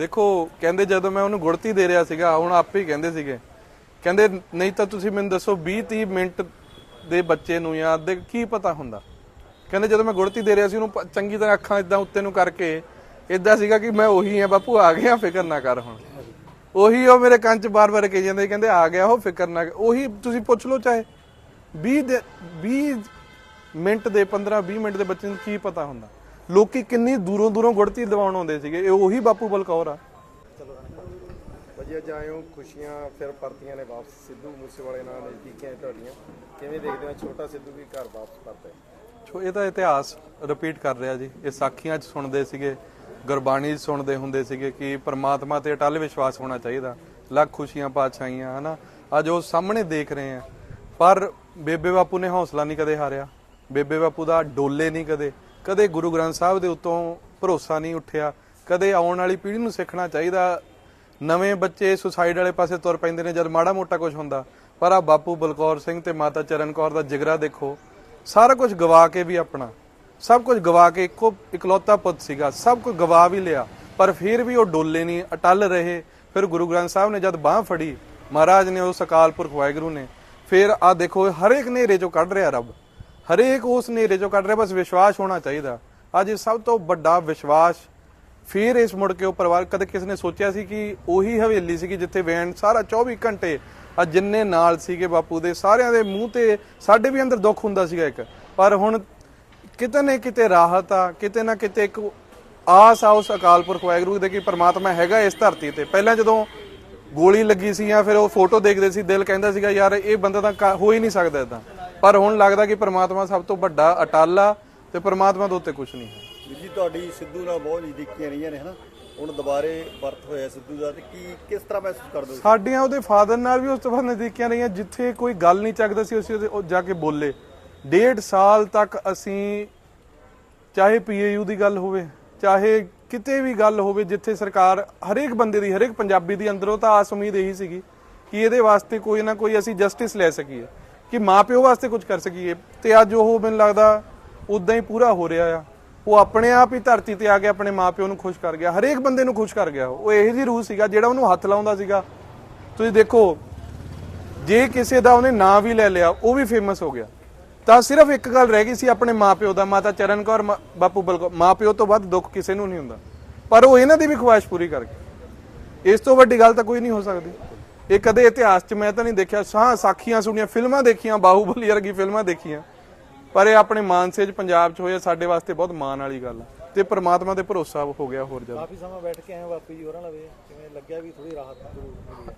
ਦੇਖੋ, ਕਹਿੰਦੇ ਜਦੋਂ ਮੈਂ ਉਹਨੂੰ ਗੁੜਤੀ ਦੇ ਰਿਹਾ ਸੀਗਾ, ਹੁਣ ਆਪੇ ਹੀ ਕਹਿੰਦੇ ਸੀਗੇ। ਕਹਿੰਦੇ, ਨਹੀਂ ਤਾਂ ਤੁਸੀਂ ਮੈਨੂੰ ਦੱਸੋ 20 30 ਮਿੰਟ ਦੇ ਬੱਚੇ ਨੂੰ ਜਾਂ ਅੱਧੇ ਕੀ ਪਤਾ ਹੁੰਦਾ? ਕਹਿੰਦੇ, ਜਦੋਂ ਮੈਂ ਗੁੜਤੀ ਦੇ ਰਿਹਾ ਸੀ, ਉਹਨੂੰ ਚੰਗੀ ਤਰ੍ਹਾਂ ਅੱਖਾਂ ਇਦਾਂ ਉੱਤੇ ਨੂੰ ਕਰਕੇ ਇਦਾਂ ਸੀਗਾ ਕਿ ਮੈਂ ਉਹੀ ਆ ਬਾਪੂ, ਆ ਗਿਆ, ਫਿਕਰ ਨਾ ਕਰ ਹੁਣ। ਉਹੀ ਉਹ ਮੇਰੇ ਕੰਨ 'ਚ ਬਾਰ-ਬਾਰ ਕਹੀ ਜਾਂਦੇ, ਕਹਿੰਦੇ, ਆ ਗਿਆ, ਉਹ ਫਿਕਰ ਨਾ ਕਰ। ਉਹੀ ਤੁਸੀਂ ਪੁੱਛ ਲਓ ਚਾਹੇ। 20 ਦੇ 20 ਮਿੰਟ ਦੇ 15 20 ਮਿੰਟ ਦੇ ਬੱਚੇ ਨੂੰ ਕੀ ਪਤਾ ਹੁੰਦਾ? ਲੋਕੀ ਕਿੰਨੀ ਦੂਰੋਂ ਦੂਰੋਂ ਗੁੜਤੀ ਦਿਵਾਉਣ ਆਉਂਦੇ ਸੀਗੇ। ਇਹ ਉਹੀ ਬਾਪੂ ਬਲਕੌਰ ਆ। ਵਧੀਆ ਜਾਇਓ ਖੁਸ਼ੀਆਂ ਫਿਰ ਪਰਤੀਆਂ ਨੇ ਵਾਪਸ। ਸਿੱਧੂ ਮੂਸੇਵਾਲੇ ਨਾਲ ਨਜ਼ਦੀਕੀਆਂ ਤੁਹਾਡੀਆਂ। ਕਿਵੇਂ ਦੇਖਦੇ ਹੋ ਛੋਟਾ ਸਿੱਧੂ ਵੀ ਘਰ ਵਾਪਸ ਪਰਤਿਆ ਛੋ ਇਹ ਤਾਂ ਇਤਿਹਾਸ ਰਿਪੀਟ ਕਰ ਰਿਹਾ ਜੀ। ਇਹ ਸਾਖੀਆਂ 'ਚ ਸੁਣਦੇ ਸੀਗੇ ਗੁਰਬਾਣੀ 'ਚ ਸੁਣਦੇ ਹੁੰਦੇ ਸੀਗੇ ਕਿ ਪ੍ਰਮਾਤਮਾ ਤੇ ਅਟਲ ਵਿਸ਼ਵਾਸ ਹੋਣਾ ਚਾਹੀਦਾ। ਲੱਖ ਖੁਸ਼ੀਆਂ ਪਾਤਸ਼ਾਹੀਆਂ ਹਨਾ? ਅੱਜ ਉਹ ਸਾਹਮਣੇ ਦੇਖ ਰਹੇ ਆ। ਪਰ ਬੇਬੇ ਬਾਪੂ ਨੇ ਹੌਸਲਾ ਨਹੀਂ ਕਦੇ ਹਾਰਿਆ। ਬੇਬੇ ਬਾਪੂ ਦਾ ਡੋਲੇ ਨਹੀਂ ਕਦੇ। ਕਦੇ ਗੁਰੂ ਗ੍ਰੰਥ ਸਾਹਿਬ ਦੇ ਉੱਤੋਂ ਭਰੋਸਾ ਨਹੀਂ ਉੱਠਿਆ, ਕਦੇ ਆਉਣ ਵਾਲੀ ਪੀੜ੍ਹੀ ਨੂੰ ਸਿੱਖਣਾ ਚਾਹੀਦਾ। ਨਵੇਂ ਬੱਚੇ ਸੁਸਾਈਡ ਵਾਲੇ ਪਾਸੇ ਤੁਰ ਪੈਂਦੇ ਨੇ ਜਦ ਮਾੜਾ ਮੋਟਾ ਕੁਝ ਹੁੰਦਾ। ਪਰ ਆ ਬਾਪੂ ਬਲਕੌਰ ਸਿੰਘ ਤੇ ਮਾਤਾ ਚਰਨ ਕੌਰ ਦਾ ਜਿਗਰਾ ਦੇਖੋ, ਸਾਰਾ ਕੁਝ ਗਵਾ ਕੇ ਵੀ ਆਪਣਾ। ਸਭ ਕੁਝ ਗਵਾ ਕੇ ਇੱਕੋ ਇਕਲੌਤਾ ਪੁੱਤ ਸੀਗਾ, ਸਭ ਕੁਝ ਗਵਾ ਵੀ ਲਿਆ। ਪਰ ਫਿਰ ਵੀ ਉਹ ਡੋਲੇ ਨਹੀਂ, ਅਟਲ ਰਹੇ। ਫਿਰ ਗੁਰੂ ਗ੍ਰੰਥ ਸਾਹਿਬ ਨੇ ਜਦ ਬਾਹ ਫੜੀ, ਮਹਾਰਾਜ ਨੇ ਉਸ ਅਕਾਲ ਪੁਰਖ ਵਾਹਿਗੁਰੂ ਨੇ, ਫਿਰ ਆ ਦੇਖੋ ਹਰੇਕ ਨੇਰੇ ਚੋਂ ਕੱਢ ਰਿਹਾ ਰੱਬ। ਹਰੇਕ ਉਸ ਨੇਰੇ ਚੋਂ ਕੱਢ ਰਿਹਾ, ਬਸ ਵਿਸ਼ਵਾਸ ਹੋਣਾ ਚਾਹੀਦਾ। ਅੱਜ ਸਭ ਤੋਂ ਵੱਡਾ ਵਿਸ਼ਵਾਸ ਫਿਰ ਇਸ ਮੁੜ ਕੇ ਉਹ ਪਰਿਵਾਰ ਕਦੇ ਕਿਸੇ ਨੇ ਸੋਚਿਆ ਸੀ ਕਿ ਉਹੀ ਹਵੇਲੀ ਸੀ ਜਿੱਥੇ ਵੈਨ ਸਾਰਾ 24 ਘੰਟੇ ਆ ਜਿੰਨੇ ਨਾਲ ਸੀਗੇ ਬਾਪੂ ਦੇ, ਸਾਰਿਆਂ ਦੇ ਮੂੰਹ ਤੇ ਸਾਡੇ ਵੀ ਅੰਦਰ ਦੁੱਖ ਹੁੰਦਾ ਸੀਗਾ ਇੱਕ। ਪਰ ਹੁਣ ਕਿਤੇ ਨਾ ਕਿਤੇ ਰਾਹਤ ਆ, ਕਿਤੇ ਨਾ ਕਿਤੇ ਇੱਕ ਆਸ ਆ ਉਸ ਅਕਾਲ ਪੁਰਖ ਵਾਹਿਗੁਰੂ ਦੇ ਕਿ ਪਰਮਾਤਮਾ ਹੈਗਾ ਇਸ ਧਰਤੀ ਤੇ। ਪਹਿਲਾਂ ਜਦੋਂ ਗੋਲੀ ਲੱਗੀ ਸੀ ਜਾਂ ਫਿਰ ਉਹ ਫੋਟੋ ਦੇਖਦੇ ਸੀ, ਦਿਲ ਕਹਿੰਦਾ ਸੀਗਾ, ਯਾਰ, ਇਹ ਬੰਦਾ ਤਾਂ ਕਾ- ਹੋ ਹੀ ਨਹੀਂ ਸਕਦਾ ਇਦਾਂ ਪਰ ਹੁਣ ਲੱਗਦਾ ਕਿ ਪ੍ਰਮਾਤਮਾ ਸਭ ਤੋਂ ਵੱਡਾ ਅਟਲ ਆ ਤੇ ਪ੍ਰਮਾਤਮਾ ਦੇ ਉੱਤੇ ਕੁਝ ਨਹੀਂ ਹੈ। ਵੀਰ ਜੀ ਤੁਹਾਡੀ ਸਿੱਧੂ ਨਾਲ ਬਹੁਤ ਨਜ਼ਦੀਕੀਆਂ ਰਹੀਆਂ ਨੇ ਹਨਾ? ਹੁਣ ਦੁਬਾਰੇ ਵਰਤ ਹੋਇਆ ਸਿੱਧੂ ਦਾ ਤੇ ਕੀ ਕਿਸ ਤਰ੍ਹਾਂ ਮਹਿਸੂਸ ਕਰਦੇ ਹੋ ਸਾਡੀਆਂ ਉਹਦੇ ਫਾਦਰ ਨਾਲ ਵੀ ਉਸ ਤੋਂ ਬਾਅਦ ਨਜ਼ਦੀਕੀਆਂ ਰਹੀਆਂ ਜਿੱਥੇ ਕੋਈ ਗੱਲ ਨਹੀਂ ਚੱਕਦਾ ਸੀ ਅਸੀਂ ਉਹ ਜਾ ਕੇ ਬੋਲੇ। ਡੇਢ ਸਾਲ ਤੱਕ ਅਸੀਂ ਚਾਹੇ ਪੀਏਯੂ ਦੀ ਗੱਲ ਹੋਵੇ ਚਾਹੇ ਕਿਤੇ ਵੀ ਗੱਲ ਹੋਵੇ ਜਿੱਥੇ ਸਰਕਾਰ ਹਰੇਕ ਬੰਦੇ ਦੀ ਹਰੇਕ ਪੰਜਾਬੀ ਦੀ ਅੰਦਰੋਂ ਤਾਂ ਆਸ ਉਮੀਦ ਇਹੀ ਸੀਗੀ ਕਿ ਇਹਦੇ ਵਾਸਤੇ ਕੋਈ ਨਾ ਕੋਈ ਅਸੀਂ ਜਸਟਿਸ ਲੈ ਸਕੀਏ। ਕਿ ਮਾਪਿਓ ਵਾਸਤੇ ਕੁਝ ਕਰ ਸਕੀਏ। ਤੇ ਅੱਜ ਉਹ ਮੈਨੂੰ ਲੱਗਦਾ ਉਦਾਂ ਹੀ ਪੂਰਾ ਹੋ ਰਿਹਾ ਆ। ਉਹ ਆਪਣੇ ਆਪ ਹੀ ਧਰਤੀ ਤੇ ਆ ਕੇ ਆਪਣੇ ਮਾਪਿਓ ਨੂੰ ਖੁਸ਼ ਕਰ ਗਿਆ। ਹਰੇਕ ਬੰਦੇ ਨੂੰ ਖੁਸ਼ ਕਰ ਗਿਆ। ਉਹ ਇਹੋ ਜਿਹੀ ਰੂਹ ਸੀਗਾ ਜਿਹੜਾ ਉਹਨੂੰ ਹੱਥ ਲਾਉਂਦਾ ਸੀਗਾ। ਤੁਸੀਂ ਦੇਖੋ, ਜੇ ਕਿਸੇ ਦਾ ਉਹਨੇ ਨਾਂ ਵੀ ਲੈ ਲਿਆ, ਉਹ ਵੀ ਫੇਮਸ ਹੋ ਗਿਆ। ਤਾਂ ਸਿਰਫ ਇੱਕ ਗੱਲ ਰਹਿ ਗਈ ਸੀ ਆਪਣੇ ਮਾਪਿਓ ਦਾ, ਮਾਤਾ ਚਰਨ ਕੌਰ ਬਾਪੂ ਬਲਕੌਰ। ਮਾਪਿਓ ਤੋਂ ਵੱਧ ਦੁੱਖ ਕਿਸੇ ਨੂੰ ਨਹੀਂ ਹੁੰਦਾ। ਪਰ ਉਹ ਇਹਨਾਂ ਦੀ ਵੀ ਖੁਆਇਸ਼ ਪੂਰੀ ਕਰ ਗਏ ਇਸ ਤੋਂ ਵੱਡੀ ਗੱਲ ਤਾਂ ਕੋਈ ਨਹੀਂ ਹੋ ਸਕਦੀ। ਇਹ ਕਦੇ ਇਤਿਹਾਸ 'ਚ ਮੈਂ ਤਾਂ ਨਹੀਂ ਦੇਖਿਆ। ਸਾਹ ਸਾਖੀਆਂ ਸੁਣੀਆਂ ਫਿਲਮਾਂ ਦੇਖੀਆਂ ਬਾਹੂਬਲੀ ਵਰਗੀ ਫਿਲਮਾਂ ਦੇਖੀਆਂ। ਪਰ ਇਹ ਆਪਣੇ ਮਾਨਸੇ 'ਚ ਪੰਜਾਬ 'ਚ ਹੋਇਆ ਸਾਡੇ ਵਾਸਤੇ ਬਹੁਤ ਮਾਣ ਵਾਲੀ ਗੱਲ ਆ। ਤੇ ਪ੍ਰਮਾਤਮਾ ਤੇ ਭਰੋਸਾ ਹੋ ਗਿਆ ਹੋਰ ਜ਼ਿਆਦਾ। ਕਾਫੀ ਸਮਾਂ ਬੈਠ ਕੇ ਆਏ ਬਾਪੂ ਜੀ ਹੋਰਾਂ ਲਵੇ। ਕਿਵੇਂ ਲੱਗਿਆ ਵੀ ਥੋੜੀ ਰਾਹਤ ਜ਼ਰੂਰ ਮਿਲੀ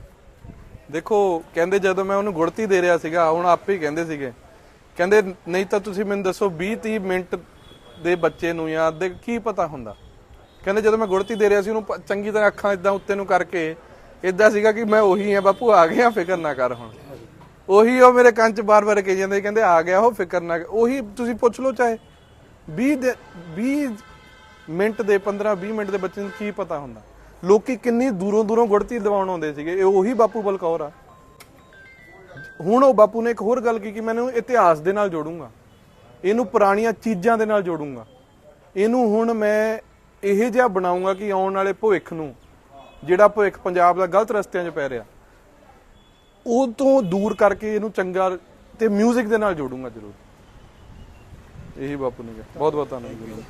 ਦੇਖੋ ਕਹਿੰਦੇ ਜਦੋਂ ਮੈਂ ਉਹਨੂੰ ਗੁੜਤੀ ਦੇ ਰਿਹਾ ਸੀਗਾ ਹੁਣ ਆਪੇ ਹੀ ਕਹਿੰਦੇ ਸੀਗੇ। ਕਹਿੰਦੇ ਨਹੀਂ ਤਾਂ ਤੁਸੀਂ ਮੈਨੂੰ ਦੱਸੋ 20 30 ਮਿੰਟ ਦੇ ਬੱਚੇ ਨੂੰ ਜਾਂ ਅੱਧੇ ਕੀ ਪਤਾ ਹੁੰਦਾ? ਕਹਿੰਦੇ ਜਦੋਂ ਮੈਂ ਗੁੜਤੀ ਦੇ ਰਿਹਾ ਸੀ ਉਹਨੂੰ ਚੰਗੀ ਤਰ੍ਹਾਂ ਅੱਖਾਂ ਇਦਾਂ ਉੱਤੇ ਨੂੰ ਕਰਕੇ ਇਦਾਂ ਸੀਗਾ ਕਿ ਮੈਂ ਉਹੀ ਆ, ਬਾਪੂ ਆ ਗਿਆ, ਫਿਕਰ ਨਾ ਕਰ ਹੁਣ। ਉਹੀ ਉਹ ਮੇਰੇ ਕੰਨ 'ਚ ਬਾਰ-ਬਾਰ ਕਹੀ ਜਾਂਦੇ, ਕਹਿੰਦੇ ਆ ਗਿਆ ਉਹ, ਫਿਕਰ ਨਾ ਕਰ। ਉਹੀ ਤੁਸੀਂ ਪੁੱਛ ਲਓ ਚਾਹੇ 20 ਦੇ 20 ਮਿੰਟ ਦੇ 15 20 ਮਿੰਟ ਦੇ ਬੱਚੇ ਨੂੰ ਕੀ ਪਤਾ ਹੁੰਦਾ। ਲੋਕੀ ਕਿੰਨੀ ਦੂਰੋਂ ਦੂਰੋਂ ਗੁੜਤੀ ਦਿਵਾਉਣ ਆਉਂਦੇ ਸੀਗੇ। ਇਹ ਉਹੀ ਬਾਪੂ ਬਲਕੌਰ ਆ। ਹੁਣ ਉਹ ਬਾਪੂ ਨੇ ਇੱਕ ਹੋਰ ਗੱਲ ਕੀਤੀ ਕਿ ਮੈਨੂੰ ਇਤਿਹਾਸ ਦੇ ਨਾਲ ਜੋੜੂੰਗਾ। ਇਹਨੂੰ ਪੁਰਾਣੀਆਂ ਚੀਜ਼ਾਂ ਦੇ ਨਾਲ ਜੋੜੂੰਗਾ। ਇਹਨੂੰ ਹੁਣ ਮੈਂ ਇਹ ਜਿਹਾ ਬਣਾਉਂਗਾ ਕਿ ਆਉਣ ਵਾਲੇ ਭਵਿੱਖ ਨੂੰ ਜਿਹੜਾ ਭਵਿੱਖ ਪੰਜਾਬ ਦਾ ਗਲਤ ਰਸਤਿਆਂ 'ਚ ਪੈ ਰਿਹਾ, ਉਹ ਤੋਂ ਦੂਰ ਕਰਕੇ ਇਹਨੂੰ ਚੰਗਾ ਤੇ 뮤직 ਦੇ ਨਾਲ ਜੋੜੂੰਗਾ ਜ਼ਰੂਰ। ਇਹੀ ਬਾਪੂ ਨੇ ਕਿਹਾ ਬਹੁਤ ਬਹੁਤ ਧੰਨਵਾਦ